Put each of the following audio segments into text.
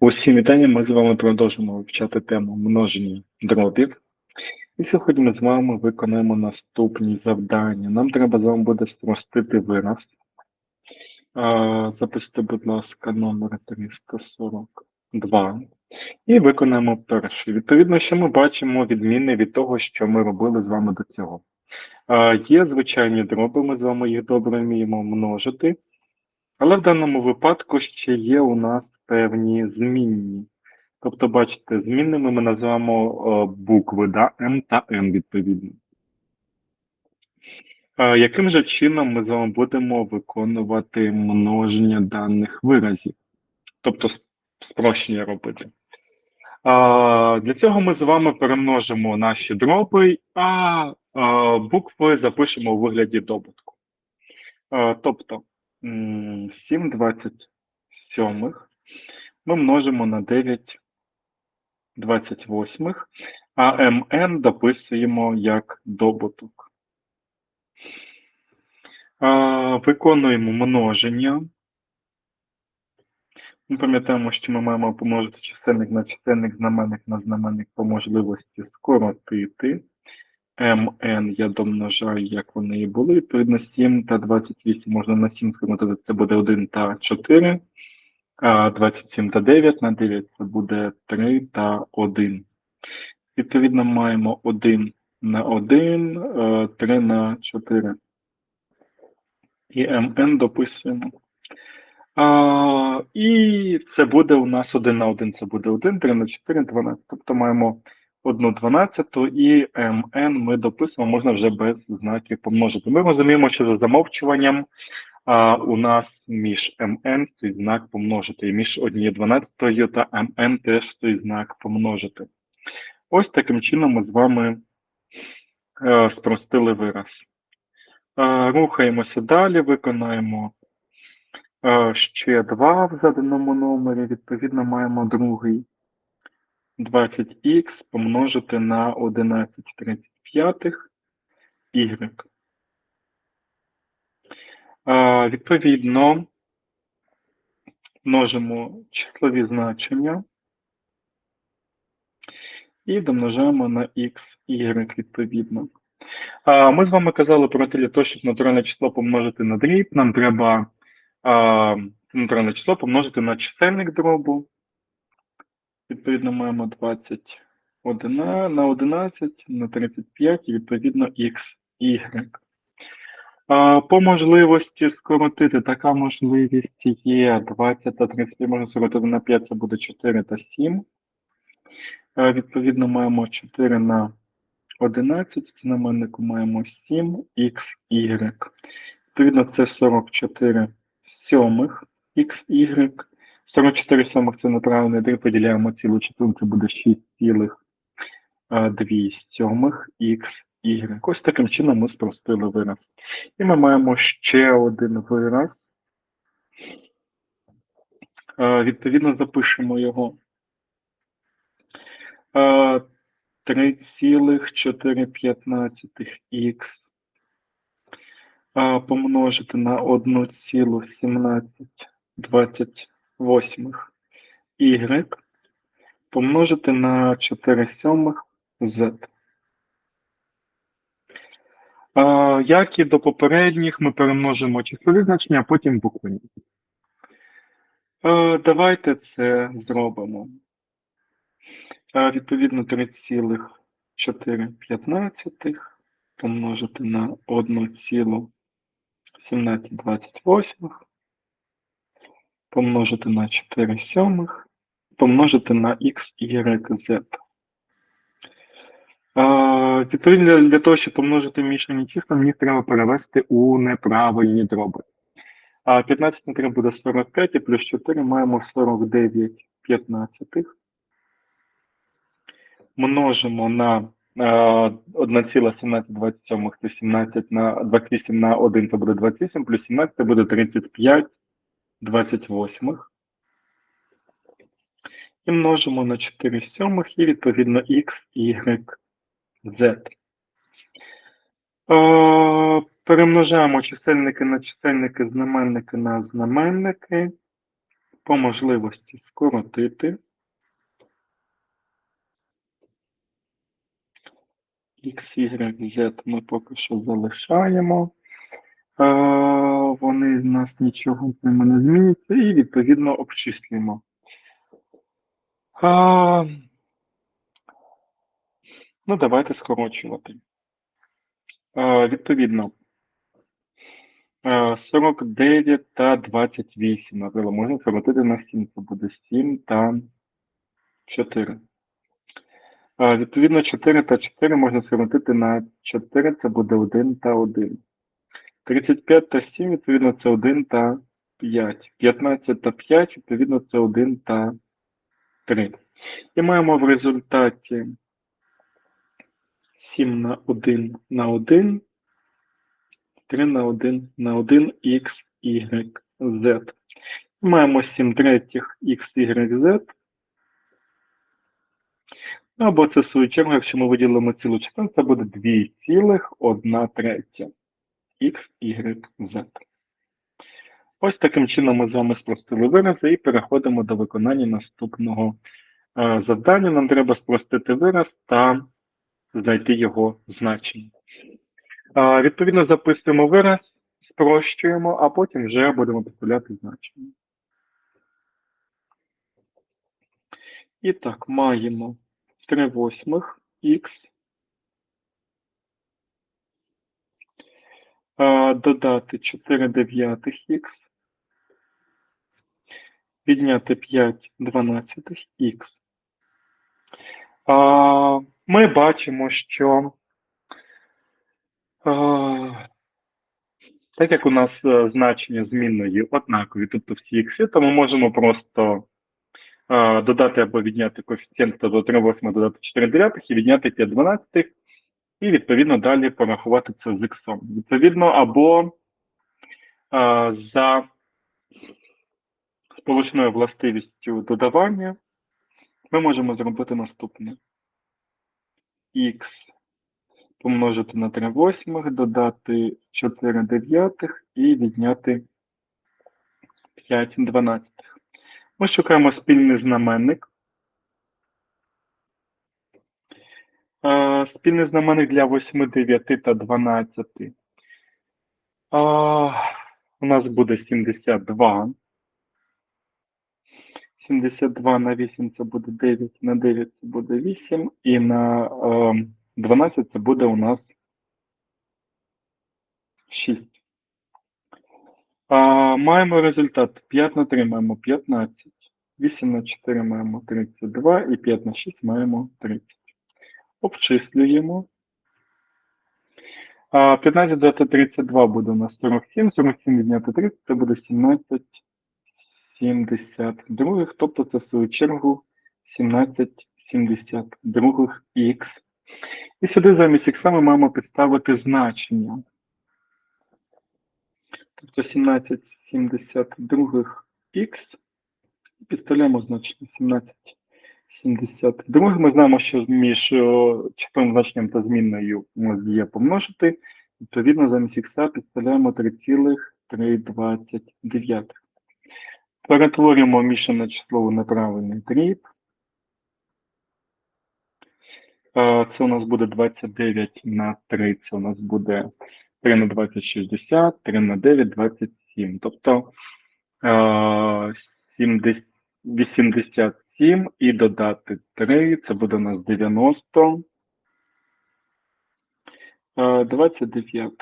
Усім вітання. Ми з вами продовжимо вивчати тему множення дробів. І сьогодні ми з вами виконаємо наступні завдання. Нам треба з вами буде спростити вираз. Записуйте, будь ласка, номер 342. І виконаємо перший. Відповідно, що ми бачимо відмінне від того, що ми робили з вами до цього. Є звичайні дроби, ми з вами їх добре вміємо множити. Але в даному випадку ще є у нас певні змінні. Тобто, бачите, змінними ми називаємо е, букви да, М та Н відповідно. Е, Яким же чином ми з вами будемо виконувати множення даних виразів? Тобто спрощення робити. Для цього ми з вами перемножимо наші дроби, а е, букви запишемо у вигляді добутку. Е, Тобто м, 7 27 ми множимо на 9 28, а МН дописуємо як добуток. Виконуємо множення. Ми пам'ятаємо, що ми маємо помножити чисельник на чисельник, знаменник на знаменник по можливості скоротити. МН я домножаю, як вони і були. Відповідно, 7 та 28 можна на 7 скоротити, це буде 1 та 4. А 27 та 9 на 9 це буде 3 та 1. Відповідно, маємо 1 на 1, е, 3 на 4. І МН дописуємо. А, і це буде у нас 1 на 1, це буде 1, 3 на 4, 12. Тобто маємо 1 12 і МН ми дописуємо, можна вже без знаків помножити. Ми розуміємо, що за замовчуванням а, у нас між МН стоїть знак помножити, і між однією 12 та МН теж стоїть знак помножити. Ось таким чином ми з вами е, спростили вираз. Е, рухаємося далі, виконаємо е, ще два в заданому номері. Відповідно, маємо другий 20х помножити на 11,35 y. Е, відповідно, множимо числові значення і домножаємо на x, y відповідно. Ми з вами казали про те, для того, щоб натуральне число помножити на дріб, нам треба а, натуральне число помножити на чисельник дробу. Відповідно, маємо 20 на 11 на 35 і відповідно x, y. По можливості скоротити, така можливість є 20 та 35 можна скоротити на 5, це буде 4 та 7. Е, Відповідно, маємо 4 на 11, в знаменнику маємо 7, х, y. Відповідно, це 44 сьомих х, y. 44 сьомих це неправильний дріб, поділяємо цілу четверту, це буде 6,2 сьомих х. Ось таким чином ми спростили вираз. І ми маємо ще один вираз. Відповідно, запишемо його. Е, 3,415х помножити на 1,1728 y помножити на 4 сьомих z. Як і до попередніх, ми перемножимо числові значення, а потім буквені. Давайте це зробимо. Відповідно, 3,415 помножити на 1,1728 помножити на 4 сьомих, помножити на x, y, z. Відповідно, для того, щоб помножити мішані числа, мені треба перевести у неправильні дроби. А 15 на 3 буде 45, і плюс 4 маємо 49 п'ятнадцятих множимо на е, 1,1727 це 17 на 28 на 1 це буде 28, плюс 17 це буде 35 28. І множимо на 4 сьомих і відповідно x, y, z. Е, перемножаємо чисельники на чисельники, знаменники на знаменники. по можливості скоротити X, Y, Z ми поки що залишаємо. Е, Вони в нас нічого з ними не зміниться і відповідно обчислюємо. А, ну, давайте скорочувати. А, відповідно, 49 та 28, наприклад, можна скоротити на 7, це буде 7 та 4. А, відповідно, 4 та 4 можна скоротити на 4, це буде 1 та 1. 35 та 7, відповідно, це 1 та 5. 15 та 5, відповідно, це 1 та 3. І маємо в результаті 7 на 1 на 1, 3 на 1 на 1 x, y, z. І маємо 7 третіх x, y, z. Або це в свою чергу, якщо ми виділимо цілу частину, це буде 2,1 третя x, y, z. Ось таким чином ми з вами спростили вирази і переходимо до виконання наступного е, завдання. Нам треба спростити вираз та знайти його значення. Е, Відповідно, записуємо вираз, спрощуємо, а потім вже будемо підставляти значення. І так, маємо 3 восьмих х Е, додати 4 дев'ятих х, відняти 5 дванадцятих х. Ми бачимо, що так як у нас е, значення змінної однакові, тобто всі ікси, то ми можемо просто додати або відняти коефіцієнт тобто 3 восьмих додати 4 дев'ятих і відняти 5 дванадцятих, і відповідно далі порахувати це з іксом. Відповідно, або е, за сполучною властивістю додавання ми можемо зробити наступне. Х помножити на 3 восьмих, додати 4 дев'ятих і відняти 5 дванадцятих. Ми шукаємо спільний знаменник. Спільний знаменник для 8, 9 та 12. Е, У нас буде 72. 72 на 8 це буде 9, на 9 це буде 8, і на е, 12 це буде у нас 6. Маємо результат 5 на 3 маємо 15, 8 на 4 маємо 32 і 5 на 6 маємо 30. Обчислюємо. А, 15 додати 32 буде у нас 47, 47 відняти 30 це буде 17 72, тобто це в свою чергу 17 72 х. І сюди замість х ми маємо підставити значення. Тобто 17 72 х. Підставляємо значення 17 72. Ми знаємо, що між числовим значенням та змінною у нас діє помножити. Відповідно, замість х підставляємо 3,329. Перетворюємо мішане число у неправильний дріб. Це у нас буде 29 на 3, це у нас буде 3 на 20 – 60, 3 на 9 – 27. Тобто е, 70 87 і додати 3, це буде у нас 90. Е, 29.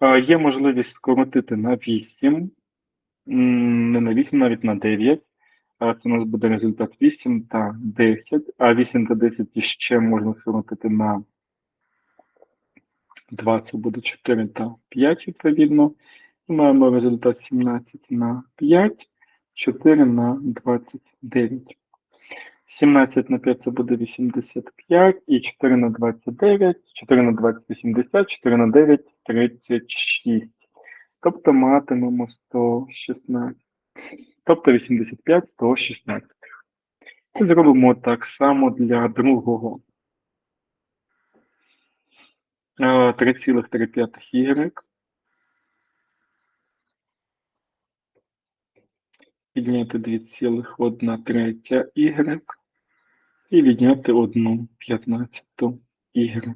Е, Є можливість скоротити на 8, не на 8, навіть на 9. Е, Це у нас буде результат 8 та 10, а 8 та 10 іще можна скоротити на 2, це буде 4 та 5, відповідно. І маємо результат 17 на 5, 4 на 29. 17 на 5 це буде 85, і 4 на 29, 4 на 20 – 80, 4 на 9 – 36. Тобто матимемо 116. Тобто 85 116. І зробимо так само для другого. Е, 3,3 y. відняти 2,1 третя y і відняти 1 п'ятнадцяту y.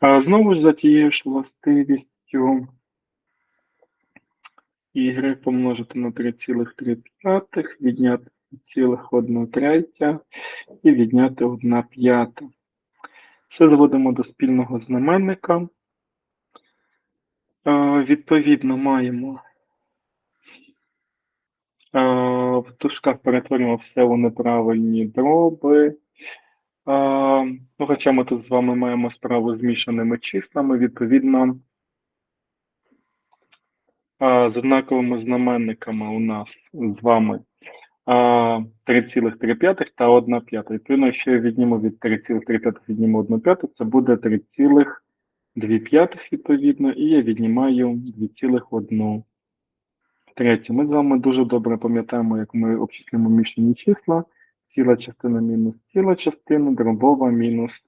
А знову ж за тією ж властивістю y помножити на 3,3 відняти 2,1 третя і відняти 1 п'ята. Все зводимо до спільного знаменника. Відповідно, маємо в дужках перетворюємо все у неправильні дроби. Ну, хоча ми тут з вами маємо справу з змішаними числами, відповідно, з однаковими знаменниками у нас з вами е, 3,3 та 1 п'ята. Відповідно, якщо я відніму від 3,3 відніму 1 п'яту, це буде 3,2 п'ятих, відповідно, і я віднімаю 2,1 третю. Ми з вами дуже добре пам'ятаємо, як ми обчислюємо мішані числа. Ціла частина мінус ціла частина, дробова мінус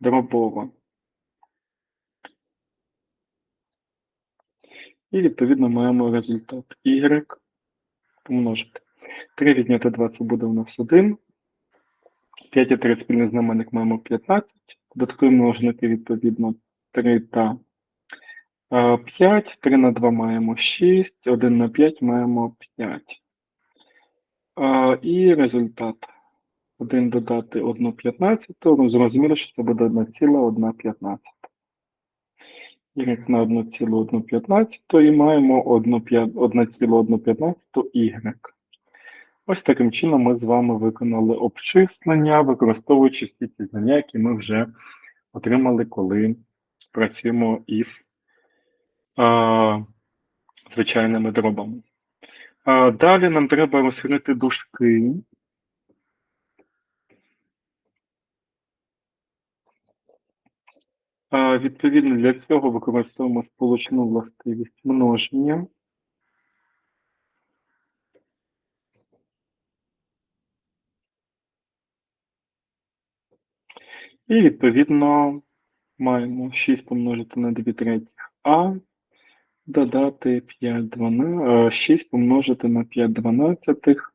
дробова. І відповідно маємо результат y помножити. 3 відняти 2 це буде у нас 1. 5 і 3 спільний знаменник маємо 15. Додаткові множники відповідно 3 та 5. 3 на 2 маємо 6. 1 на 5 маємо 5. І результат. 1 додати 1 15, зрозуміло, що це буде 1,1 15. Y на 1,1 15 і маємо 1,1 15 y. Ось таким чином ми з вами виконали обчислення, використовуючи всі ті знання, які ми вже отримали, коли працюємо із звичайними дробами. Далі нам треба розкрити дужки. Відповідно, для цього використовуємо сполучну властивість множення. І відповідно маємо 6 помножити на 2 третіх А, додати 5 12, 6 помножити на 5 дванадцятих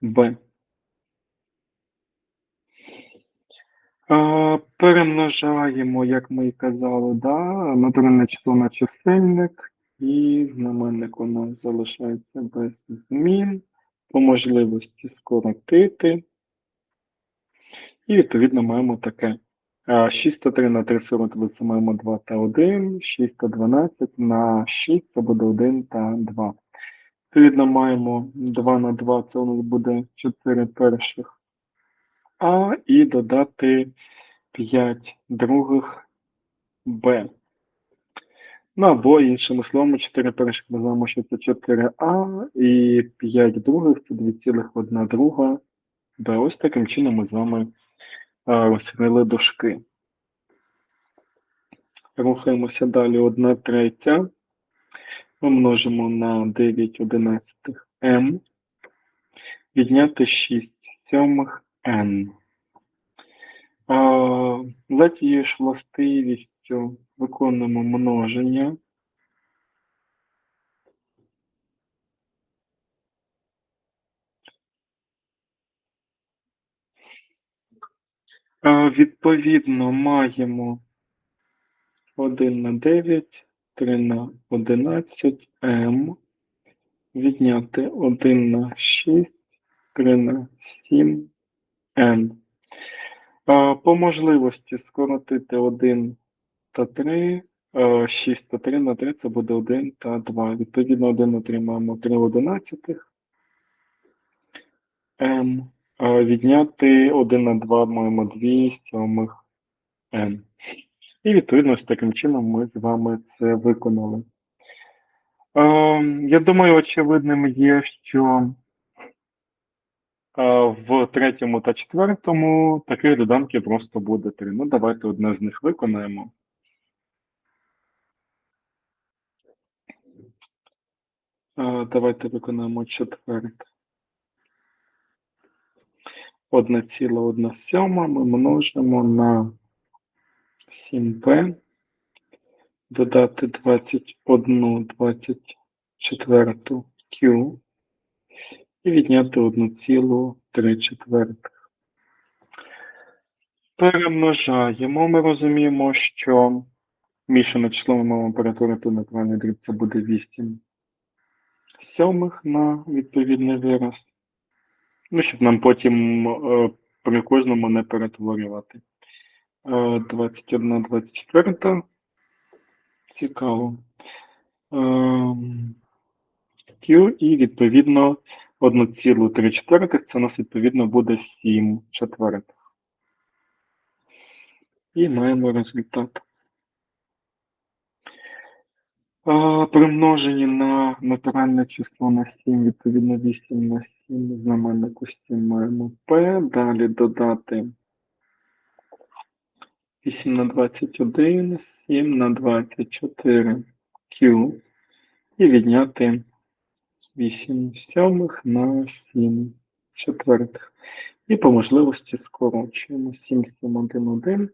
Б. Перемножаємо, як ми і казали, да, натуральне число на чисельник, і знаменник у нас залишається без змін, по можливості скоротити. І відповідно маємо таке. 6 та 3 на 3 40 це маємо 2 та 1, 6 та 12 на 6 це буде 1 та 2. Відповідно, маємо 2 на 2, це у нас буде 4 перших А і додати 5 других Б. Ну або іншими словами, 4 перших ми знаємо, що це 4А, і 5 других це 2,1 друга Б. Ось таким чином ми з вами розкрили дошки. Рухаємося далі 1 третя. Ми множимо на 9 одинадцятих М. Відняти 6 сьомих N. За тією ж властивістю виконуємо множення. Відповідно, маємо 1 на 9, 3 на 11 М. Відняти 1 на 6, 3 на 7 N. По можливості скоротити 1 та 3, 6 та 3 на 3 це буде 1 та 2. Відповідно, 1 отримаємо 3 одинадцятих М. Відняти 1 на 2 маємо 2 сьомих N. І відповідно з таким чином ми з вами це виконали. Я думаю, очевидним є, що в третьому та четвертому таких доданків просто буде три. Ну, давайте одне з них виконаємо. Давайте виконаємо четверте. 1,1 сьома ми множимо на 7b, додати 21 25 четверту Q і відняти 1,3 четвертих. Перемножаємо. Ми розуміємо, що мішане число ми маємо перетворити на правильний дріб. Це буде 8 сьомих на відповідний вираз. Ну, щоб нам потім е, при кожному не перетворювати. Е, 21, 24. Цікаво. Ем, Q і відповідно 1,3 четвертих, це у нас відповідно буде 7 четвертих. І маємо результат. А, Примножені на натуральне число на 7, відповідно 8 на 7, знаменнику 7 маємо P, далі додати 8 на 21, 7 на 24 Q і відняти 8 сьомих на 7 четвертих. І по можливості скорочуємо 7, 7, 1, 1,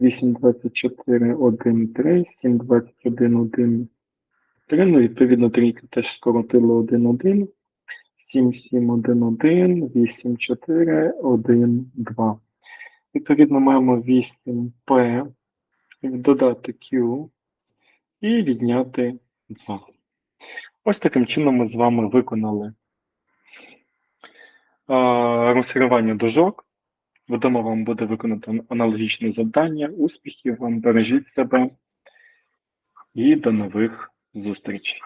8, 24, 1, 3, 7, 21, 1, 3. Ну, відповідно, трійка теж скоротила 1, 1, 7, 7, 1, 1, 8, 4, 1, 2. Відповідно, маємо 8P, додати Q і відняти 2. Ось таким чином ми з вами виконали а, розкривання дужок. Вдома вам буде виконати аналогічне завдання. Успіхів вам, бережіть себе і до нових зустрічей.